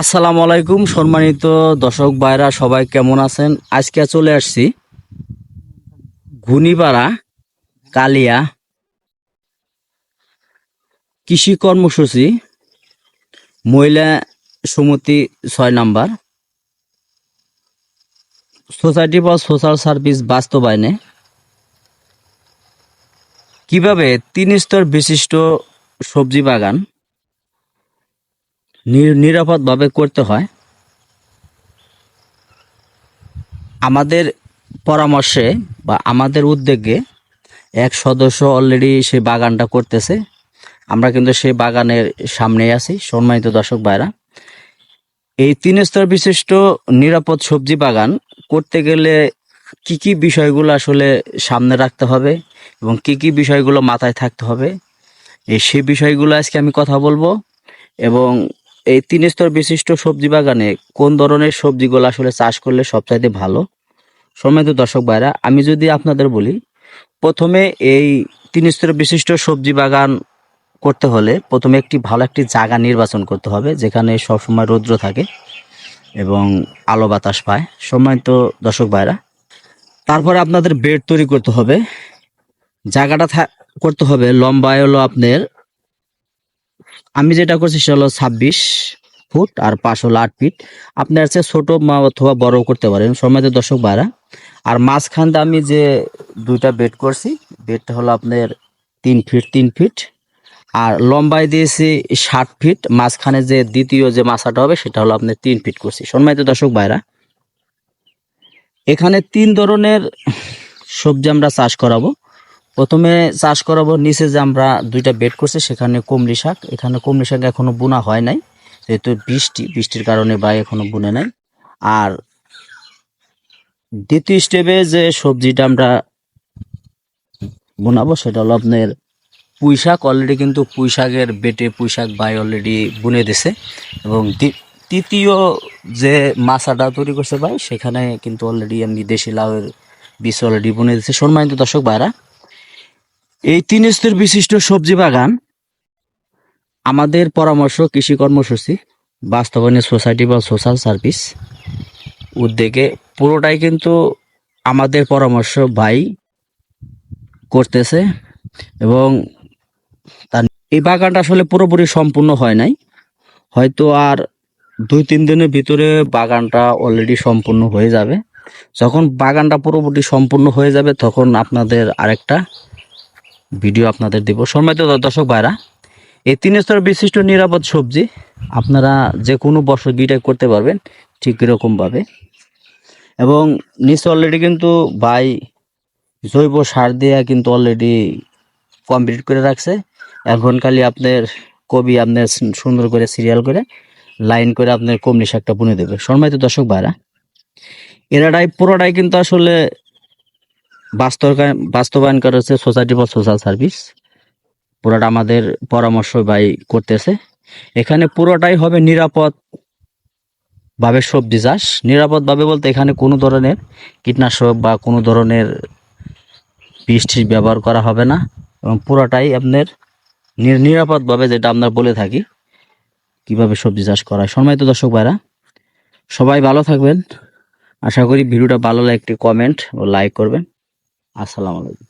আসসালামু আলাইকুম, সম্মানিত দর্শক ভাইরা, সবাই কেমন আছেন? আজকে চলে আসছি ঘুনিপাড়া, কালিয়া কৃষি কর্মসূচি, মহিলা সমিতি ছয় number. Society for Social Service বাস্তবায়নে কীভাবে তিন স্তর বিশিষ্ট সবজি বাগান নিরাপদভাবে করতে হয়। আমাদের পরামর্শে বা আমাদের উদ্যোগে এক সদস্য অলরেডি সেই বাগানটা করতেছে। আমরা কিন্তু সেই বাগানের সামনে আছি, সম্মানিত দর্শক ভাইরা। এই তিন স্তর বিশিষ্ট নিরাপদ সবজি বাগান করতে গেলে কি কি বিষয়গুলো আসলে সামনে রাখতে হবে এবং কি কি বিষয়গুলো মাথায় থাকতে হবে, এই সেই বিষয়গুলো আজকে আমি কথা বলব। এবং এই তিন স্তর বিশিষ্ট সবজি বাগানে কোন ধরনের সবজিগুলো আসলে চাষ করলে সবচাইতে ভালো? সম্মানিত দর্শক ভাইরা, আমি যদি আপনাদের বলি, প্রথমে এই তিন স্তর বিশিষ্ট সবজি বাগান করতে হলে প্রথমে একটি ভালো একটি জায়গা নির্বাচন করতে হবে, যেখানে সবসময় রৌদ্র থাকে এবং আলো বাতাস পায়। সময় তো দর্শক ভাইরা, তারপরে আপনাদের বেড তৈরি করতে হবে। জায়গাটা করতে হবে লম্বায় হলো আপনার আমি যেটা করছি সেটা হলো ছাব্বিশ ফুট আর পাঁচ হলো আট ফিট। আপনি আছে ছোট মা অথবা বড় করতে পারেন সময় দর্শক বাড়া আর মাঝখানটা আমি যে দুইটা বেড করছি বেডটা হলো আপনার তিন ফিট তিন ফিট। আর লম্বায় দিয়েছি ষাট ফিট, মাঝখানে যে দ্বিতীয় যে মাছাটা হবে সেটা হলো আপনার তিন ফিট করছি, সম্মানিত দর্শক ভাইরা। এখানে তিন ধরনের সবজি আমরা চাষ করাবো। প্রথমে চাষ করাবো, নিচে যে আমরা দুইটা বেড করছি, সেখানে কুমড়ি শাক। এখানে কুমড়ি শাক এখনও বোনা হয় নাই, যেহেতু বৃষ্টি, বৃষ্টির কারণে বা এখনও বুনে নাই। আর দ্বিতীয় স্টেপে যে সবজিটা আমরা বোনাবো, সেটা হলো আপনার পুঁই শাক। অলরেডি কিন্তু পুঁই শাকের বেটে পুঁই শাক বাই অলরেডি বুনে দিছে। এবং তৃতীয় যে মাছাটা তৈরি করছে ভাই, সেখানে কিন্তু অলরেডি আমি দেশি লাউয়ের বীজ অলরেডি বুনে দিচ্ছে সম্মানিত দর্শক ভাইরা এই তিন স্তর বিশিষ্ট সবজি বাগান, আমাদের পরামর্শ কৃষি কর্মসূচি, বাস্তবায়নে সোসাইটি বা সোশ্যাল সার্ভিস। উদ্যোগে পুরোটাই কিন্তু আমাদের পরামর্শ ভাই করতেছে এবং তার এই বাগানটা আসলে পুরোপুরি সম্পূর্ণ হয় নাই। হয়তো আর দুই, তিন দিনের ভিতরে বাগানটা অলরেডি সম্পূর্ণ হয়ে যাবে। যখন বাগানটা পুরোপুরি সম্পূর্ণ হয়ে যাবে, তখন আপনাদের আরেকটা ভিডিও আপনাদের দেব। সম্মানিত দর্শক ভাইরা, এই তিন স্তর বিশিষ্ট নিরাপদ সবজি আপনারা যে কোনো দুইটাই করতে পারবেন ঠিক এরকমভাবে। এবং নিচে অলরেডি কিন্তু ভাই জৈব সার দিয়ে কিন্তু অলরেডি কমপ্লিট করে রাখছে। এখন খালি আপনার কবি আপনার সুন্দর করে সিরিয়াল করে লাইন করে আপনার কমলি শাকটা বুনে দেবে। সম্মানিত দর্শক ভাইরা, এরাটাই পুরোটাই কিন্তু আসলে বাস্তবায়ন বাস্তবায়ন করা হচ্ছে সোসাইটি ফর সোশ্যাল সার্ভিস পুরোটা আমাদের পরামর্শ ভাই করতেছে। এখানে পুরোটাই হবে নিরাপদ ভাবে সবজি চাষ নিরাপদ ভাবে বলতে এখানে কোনো ধরনের কীটনাশক বা কোনো ধরনের বৃষ্টির ব্যবহার করা হবে না। এবং পুরোটাই আপনার নিরাপদভাবে যেটা আমরা বলে থাকি, কীভাবে সবজি চাষ করা সম্মানিত দর্শক ভাইরা, সবাই ভালো থাকবেন। আশা করি ভিডিওটা ভালো লাগলে একটি কমেন্ট ও লাইক করবেন। আসসালামু আলাইকুম।